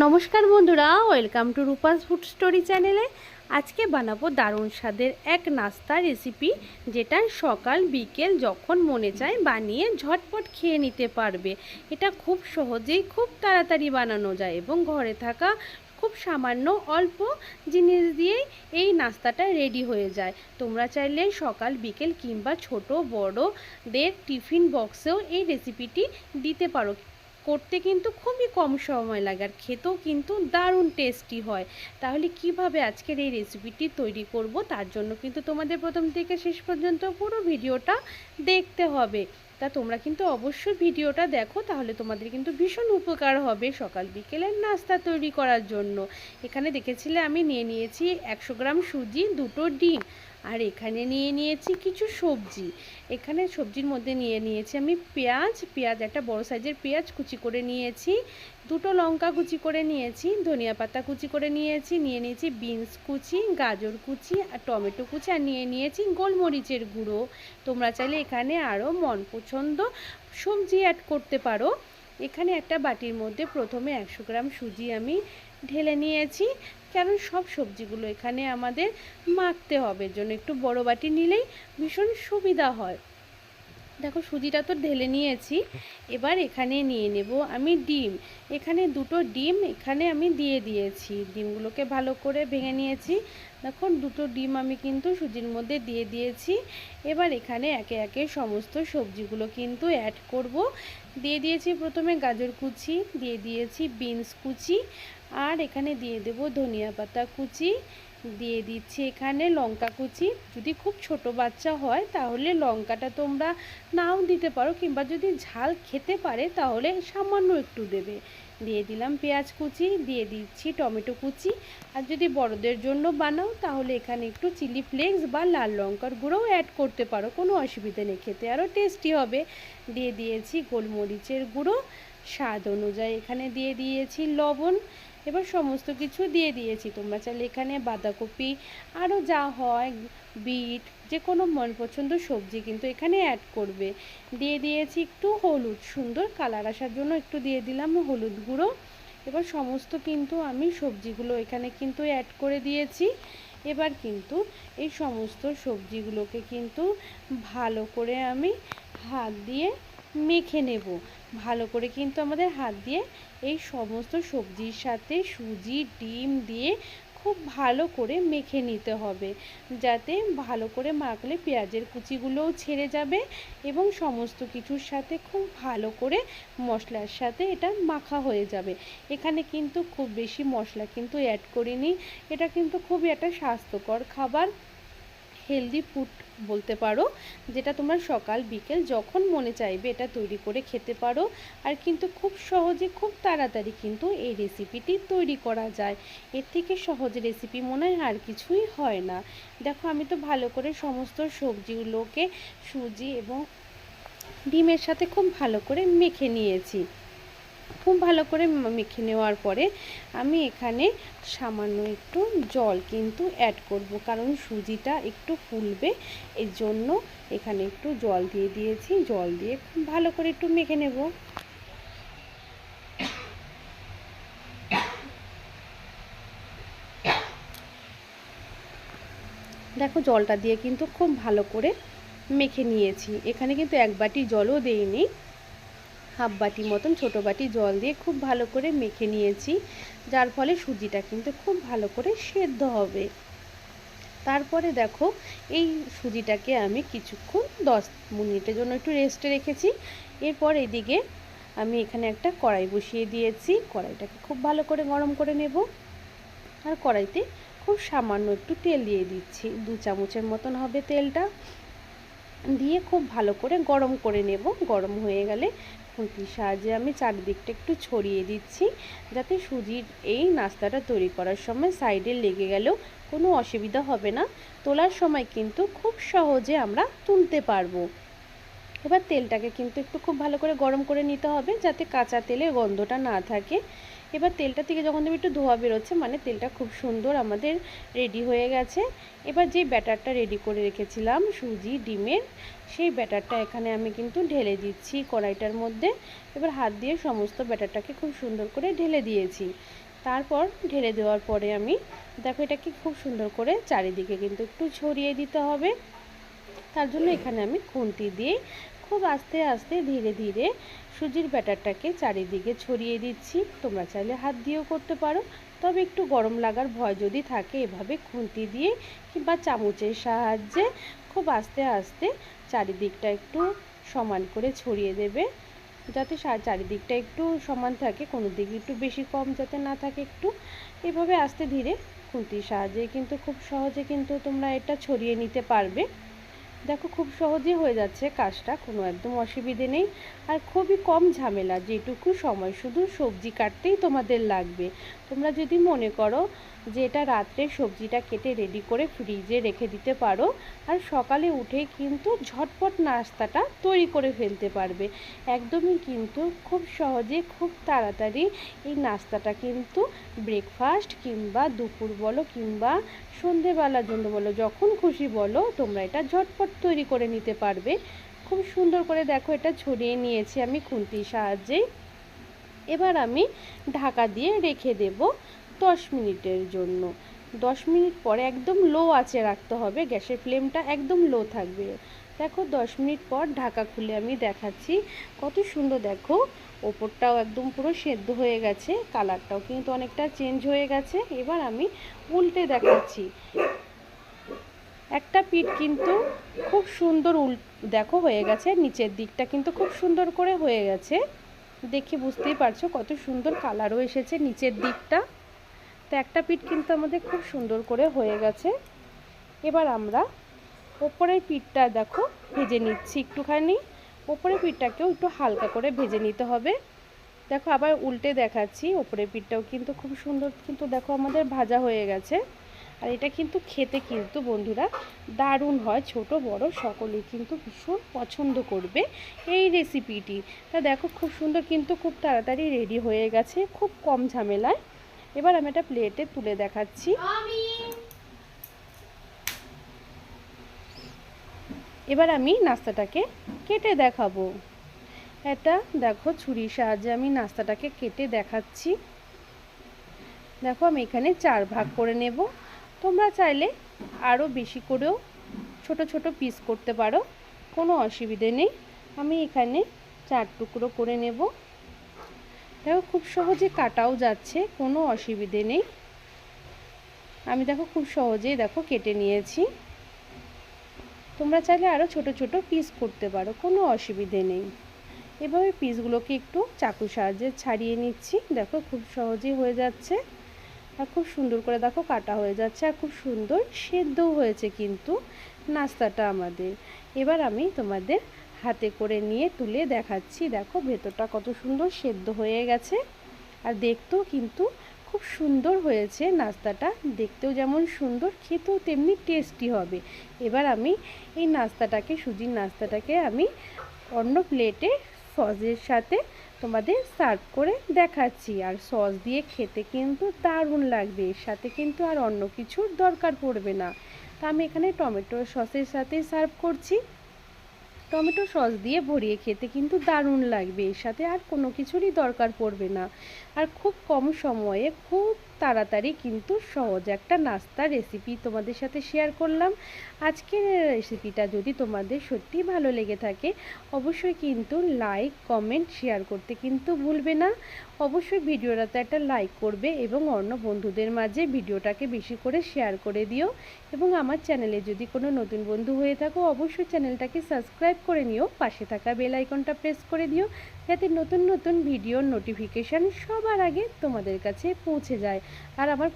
নমস্কার বন্ধুরা, welcome to Rupa's food story চ্যানেলে। আজকে বানাবো দারুণ স্বাদের এক নাস্তা রেসিপি যেটা সকাল, বিকেল যখন মনে চায় বানিয়ে ঝটপট খেয়ে নিতে পারবে। এটা খুব সহজেই খুব তাড়াতাড়ি বানানো যায় এবং ঘরে থাকা খুব সামান্য অল্প জিনিস দিয়েই এই নাস্তাটা রেডি হয়ে যায়। তোমরা চাইলে সকাল, বিকেল কিংবা ছোট, বড়দের টিফিন বক্সেও এই রেসিপিটি দিতে পারো। করতে কিন্তু খুবই কম সময় লাগে আর খেতেও কিন্তু দারুণ টেস্টি হয়। তাহলে কীভাবে আজকের এই রেসিপিটি তৈরি করব তার জন্য কিন্তু তোমাদের প্রথম থেকে শেষ পর্যন্ত পুরো ভিডিওটা দেখতে হবে। তা তোমরা কিন্তু অবশ্যই ভিডিওটা দেখো, তাহলে তোমাদের কিন্তু ভীষণ উপকার হবে সকাল বিকেলের নাস্তা তৈরি করার জন্য। এখানে দেখেছিলে আমি নিয়ে নিয়েছি একশো গ্রাম সুজি, দুটো ডিম। আর এখানে নিয়ে নিয়েছি কিছু সবজি। এখানে সবজির মধ্যে নিয়ে নিয়েছি আমি পেঁয়াজ। পেঁয়াজ একটা বড় সাইজের পেঁয়াজ কুচি করে নিয়েছি। দুটো লঙ্কা কুচি করে নিয়েছি, ধনিয়া পাতা কুচি করে নিয়েছি, নিয়ে নিয়েছি বিনস কুচি, গাজর কুচি, আর টমেটো কুচি, আর নিয়ে নিয়েছি গোলমরিচের গুঁড়ো। তোমরা চাইলে এখানে আরও মন পছন্দ সবজি অ্যাড করতে পারো। এখানে একটা বাটির মধ্যে প্রথমে একশো গ্রাম সুজি আমি ঢেলে নিয়েছি। কারণ সব সবজিগুলো এখানে আমাদের মাখতে হবে? জন্য একটু বড় বাটি নিলেই ভীষণ সুবিধা হয়। দেখো সুজিটা তো ঢেলে নিয়েছি। এবার এখানে নিয়ে নেব আমি ডিম। এখানে দুটো ডিম, এখানে আমি দিয়ে দিয়েছি। ডিমগুলোকে ভালো করে ভেঙে নিয়েছি। দেখো দুটো ডিম আমি কিন্তু সুজির মধ্যে দিয়ে দিয়েছি। এবার এখানে একে একে সমস্ত সবজিগুলো কিন্তু অ্যাড করব। দিয়ে দিয়েছি প্রথমে গাজর কুচি, দিয়ে দিয়েছি বিনস কুচি, আর এখানে দিয়ে দেব ধনিয়া পাতা কুচি, দিয়ে দিচ্ছি এখানে লঙ্কা কুচি। যদি খুব ছোট বাচ্চা হয় তাহলে লঙ্কাটা তোমরা নাও দিতে পারো, কিংবা যদি ঝাল খেতে পারে তাহলে সামান্য একটু দেবে। দিয়ে দিলাম পেঁয়াজ কুচি, দিয়ে দিচ্ছি টমেটো কুচি। আর যদি বড়দের জন্য বানাও, তাহলে এখানে একটু চিলি ফ্লেক্স বা লাল লঙ্কার গুঁড়োও অ্যাড করতে পারো, কোনো অসুবিধা নেই, খেতে আরও টেস্টি হবে। দিয়ে দিয়েছি গোলমরিচের গুঁড়ো, স্বাদ অনুযায়ী এখানে দিয়ে দিয়েছি লবণ। এবার সমস্ত কিছু দিয়ে দিয়েছি। তোমরা চাইলে এখানে বাঁধাকপি আরও যা হয়, বিট যে কোনো মন পছন্দ সবজি কিন্তু এখানে অ্যাড করবে। দিয়ে দিয়েছি একটু হলুদ, সুন্দর কালার আসার জন্য একটু দিয়ে দিলাম হলুদ গুঁড়ো। এবার সমস্ত কিন্তু আমি সবজিগুলো এখানে কিন্তু অ্যাড করে দিয়েছি। এবার কিন্তু এই সমস্ত সবজিগুলোকে কিন্তু ভালো করে আমি হাত দিয়ে মেখে নেব। ভালো করে কিন্তু আমাদের হাত দিয়ে এই সমস্ত সবজির সাথে সুজি, ডিম দিয়ে খুব ভালো করে মেখে নিতে হবে। যাতে ভালো করে মাখলে পেঁয়াজের কুচিগুলোও ছেড়ে যাবে এবং সমস্ত কিছুর সাথে খুব ভালো করে মশলার সাথে এটা মাখা হয়ে যাবে। এখানে কিন্তু খুব বেশি মশলা কিন্তু অ্যাড করিনি। এটা কিন্তু খুবই একটা স্বাস্থ্যকর খাবার। হেলদি ফুড বলতে পারো, যেটা তোমরা সকাল, বিকেল যখন মনে চাইবে এটা তৈরি করে খেতে পারো। আর কিন্তু খুব সহজে, খুব তাড়াতাড়ি কিন্তু এই রেসিপিটি তৈরি করা যায়। এর থেকে সহজ রেসিপি মনে হয় আর কিছুই হয় না। দেখো, আমি তো ভালো করে সমস্ত সবজিগুলোকে সুজি এবং ডিমের সাথে খুব ভালো করে মেখে নিয়েছি। খুব ভালো করে মেখে নেওয়ার পরে আমি এখানে সামান্য একটু জল কিন্তু অ্যাড করব। কারণ সুজিটা একটু ফুলবে, এর জন্য এখানে একটু জল দিয়ে দিয়েছি। জল দিয়ে খুব ভালো করে একটু মেখে নেব। দেখো জলটা দিয়ে কিন্তু খুব ভালো করে মেখে নিয়েছি। এখানে কিন্তু এক বাটি জলও দেইনি। হাফ বাটি মতন ছোটো বাটি জল দিয়ে খুব ভালো করে মেখে নিয়েছি। যার ফলে সুজিটা কিন্তু খুব ভালো করে সেদ্ধ হবে। তারপরে দেখো, এই সুজিটাকে আমি কিছুক্ষণ দশ মিনিটের জন্য একটু রেস্টে রেখেছি। এরপর এদিকে আমি এখানে একটা কড়াই বসিয়ে দিয়েছি। কড়াইটাকে খুব ভালো করে গরম করে নেব। আর কড়াইতে খুব সামান্য একটু তেল দিয়ে দিচ্ছি। দু চামচের মতন হবে তেলটা। দিয়ে খুব ভালো করে গরম করে নেব। গরম হয়ে গেলে খুঁটির সাহায্যে আমি চারিদিকটা একটু ছড়িয়ে দিচ্ছি যাতে সুজির এই নাস্তাটা তৈরি করার সময় সাইডে লেগে গেলেও কোনো অসুবিধা হবে না। তোলার সময় কিন্তু খুব সহজে আমরা তুলতে পারব। এবার তেলটাকে কিন্তু একটু খুব ভালো করে গরম করে নিতে হবে যাতে কাঁচা তেলের গন্ধটা না থাকে। এবার তেলটা থেকে যখন তুমি একটু ধোয়া বেরোচ্ছে মানে তেলটা খুব সুন্দর আমাদের রেডি হয়ে গেছে। এবার যে ব্যাটারটা রেডি করে রেখেছিলাম, সুজি, ডিমের, সেই ব্যাটারটা এখানে আমি কিন্তু ঢেলে দিচ্ছি কড়াইটার মধ্যে। এবার হাত দিয়ে সমস্ত ব্যাটারটাকে খুব সুন্দর করে ঢেলে দিয়েছি। তারপর ঢেলে দেওয়ার পরে আমি, দেখো এটাকে খুব সুন্দর করে চারিদিকে কিন্তু একটু ছড়িয়ে দিতে হবে। তার জন্য এখানে আমি খুন্তি দিয়ে খুব আস্তে আস্তে ধীরে ধীরে সুজির ব্যাটারটাকে চারিদিকে ছড়িয়ে দিচ্ছি। তোমরা চাইলে হাত দিয়েও করতে পারো। তবে একটু গরম লাগার ভয় যদি থাকে, এভাবে খুন্তি দিয়ে কিংবা চামচের সাহায্যে খুব আস্তে আস্তে চারিদিকটা একটু সমান করে ছড়িয়ে দেবে। যাতে চারিদিকটা একটু সমান থাকে, কোনো দিকে একটু বেশি কম যাতে না থাকে একটু। এভাবে আস্তে ধীরে খুন্তির সাহায্যে কিন্তু খুব সহজে কিন্তু তোমরা এটা ছড়িয়ে নিতে পারবে। দেখো, খুব সহজে হয়ে যাচ্ছে কাজটা, কোনো একদম অসুবিধে নেই। আর খুবই কম ঝামেলা, যেটুকু সময় শুধু সবজি কাটতেই তোমাদের লাগবে। তোমরা যদি মনে করো যে এটা রাত্রে সবজিটা কেটে রেডি করে ফ্রিজে রেখে দিতে পারো। আর সকালে উঠে কিন্তু ঝটপট নাস্তাটা তৈরি করে ফেলতে পারবে। একদমই কিন্তু খুব সহজে, খুব তাড়াতাড়ি এই নাস্তাটা কিন্তু ব্রেকফাস্ট কিংবা দুপুর বলো কিংবা সন্ধেবেলার জন্য বলো, যখন খুশি বলো, তোমরা এটা ঝটপট তৈরি করে নিতে পারবে। খুব সুন্দর করে দেখো এটা ছড়িয়ে নিয়েছি আমি খুন্তির সাহায্যেই এবার আমি ঢাকা দিয়ে রেখে দেব। দশ মিনিটের জন্য। দশ মিনিট পরে একদম লো আঁচে রাখতে হবে, গ্যাসের ফ্লেমটা একদম লো থাকবে। দেখো, দশ মিনিট পর ঢাকা খুলে আমি দেখাচ্ছি। কত সুন্দর দেখো, ওপরটাও একদম পুরো সেদ্ধ হয়ে গেছে কালারটাও কিন্তু অনেকটা চেঞ্জ হয়ে গেছে। এবার আমি উল্টে দেখাচ্ছি। একটা পিঠ কিন্তু খুব সুন্দর উল, দেখো, হয়ে গেছে। নিচের দিকটা কিন্তু খুব সুন্দর করে হয়ে গেছে। দেখে বুঝতেই পারছ কত সুন্দর কালারও এসেছে নিচের দিকটা। তো একটা পিঠ কিন্তু আমাদের খুব সুন্দর করে হয়ে গেছে। এবার আমরা ওপরের পিঠটা দেখো ভেজে নিচ্ছি একটুখানি। ওপরের পিঠটাকেও একটু হালকা করে ভেজে নিতে হবে। দেখো আবার উল্টে দেখাচ্ছি, ওপরের পিঠটাও কিন্তু খুব সুন্দর কিন্তু দেখো আমাদের ভাজা হয়ে গেছে। আর এটা কিন্তু খেতে কিন্তু বন্ধুরা দারুণ হয়, ছোট, বড় সকলেই কিন্তু ভীষণ পছন্দ করবে এই রেসিপিটি তা দেখো খুব সুন্দর কিন্তু খুব তাড়াতাড়ি রেডি হয়ে গেছে, খুব কম ঝামেলায়। এবার আমি একটা প্লেটে তুলে দেখাচ্ছি। এবার আমি নাস্তাটাকে কেটে দেখাবো। এটা দেখো ছুরির সাহায্যে আমি নাস্তাটাকে কেটে দেখাচ্ছি। দেখো আমি এখানে চার ভাগ করে নেব। তোমরা চাইলে আরও বেশি করেও ছোট ছোট পিস করতে পারো। কোনো অসুবিধে নেই। আমি এখানে চার টুকরো করে নেব। দেখো, খুব সহজে কাটাও যাচ্ছে, কোনো অসুবিধে নেই। আমি দেখো, খুব সহজেই দেখো কেটে নিয়েছি। তোমরা চাইলে আরও ছোট ছোট পিস করতে পারো, কোনো অসুবিধে নেই। এভাবে পিসগুলোকে একটু চাকুর সাহায্যে ছাড়িয়ে নিচ্ছি। দেখো, খুব সহজেই হয়ে যাচ্ছে। আর খুব সুন্দর করে দেখো কাটা হয়ে যাচ্ছে, আর খুব সুন্দর সেদ্ধও হয়েছে কিন্তু নাস্তাটা আমাদের। এবার আমি তোমাদের হাতে করে নিয়ে তুলে দেখাচ্ছি। দেখো ভেতরটা কত সুন্দর সেদ্ধ হয়ে গেছে। আর দেখতেও কিন্তু খুব সুন্দর হয়েছে নাস্তাটা। দেখতেও যেমন সুন্দর, খেতেও তেমনি টেস্টি হবে। এবার আমি এই নাস্তাটাকে, সুজির নাস্তাটাকে আমি অন্য প্লেটে সসের সাথে তোমাদের সার্ভ করে দেখাচ্ছি। আর সস দিয়ে খেতে কিন্তু দারুণ লাগবে। এর সাথে কিন্তু আর অন্য কিছুর দরকার পড়বে না। তা আমি এখানে টমেটো সসের সাথে সার্ভ করছি। টমেটো সস দিয়ে ভরিয়ে খেতে কিন্তু দারুণ লাগবে। এর সাথে আর কোনো কিছুরই দরকার পড়বে না। আর খুব কম সময়ে খুব তাড়াতাড়ি কিন্তু সহজ একটা নাস্তা রেসিপি তোমাদের সাথে শেয়ার করলাম। আজকের রেসিপিটা যদি তোমাদের সত্যি ভালো লেগে থাকে, অবশ্যই কিন্তু লাইক কমেন্ট শেয়ার করতে কিন্তু ভুলবে না। অবশ্যই ভিডিওটাতে একটা লাইক করবে এবং অন্য বন্ধুদের মাঝে ভিডিওটাকে বেশি করে শেয়ার করে দিও। এবং আমার চ্যানেলে যদি কোনো নতুন বন্ধু হয়ে থাকো, অবশ্যই চ্যানেলটাকে সাবস্ক্রাইব করে নিও। পাশে থাকা বেল আইকনটা প্রেস করে দিও, যাতে নতুন নতুন ভিডিওর নোটিফিকেশান সবার আগে তোমাদের কাছে পৌঁছে যায়। আর আমার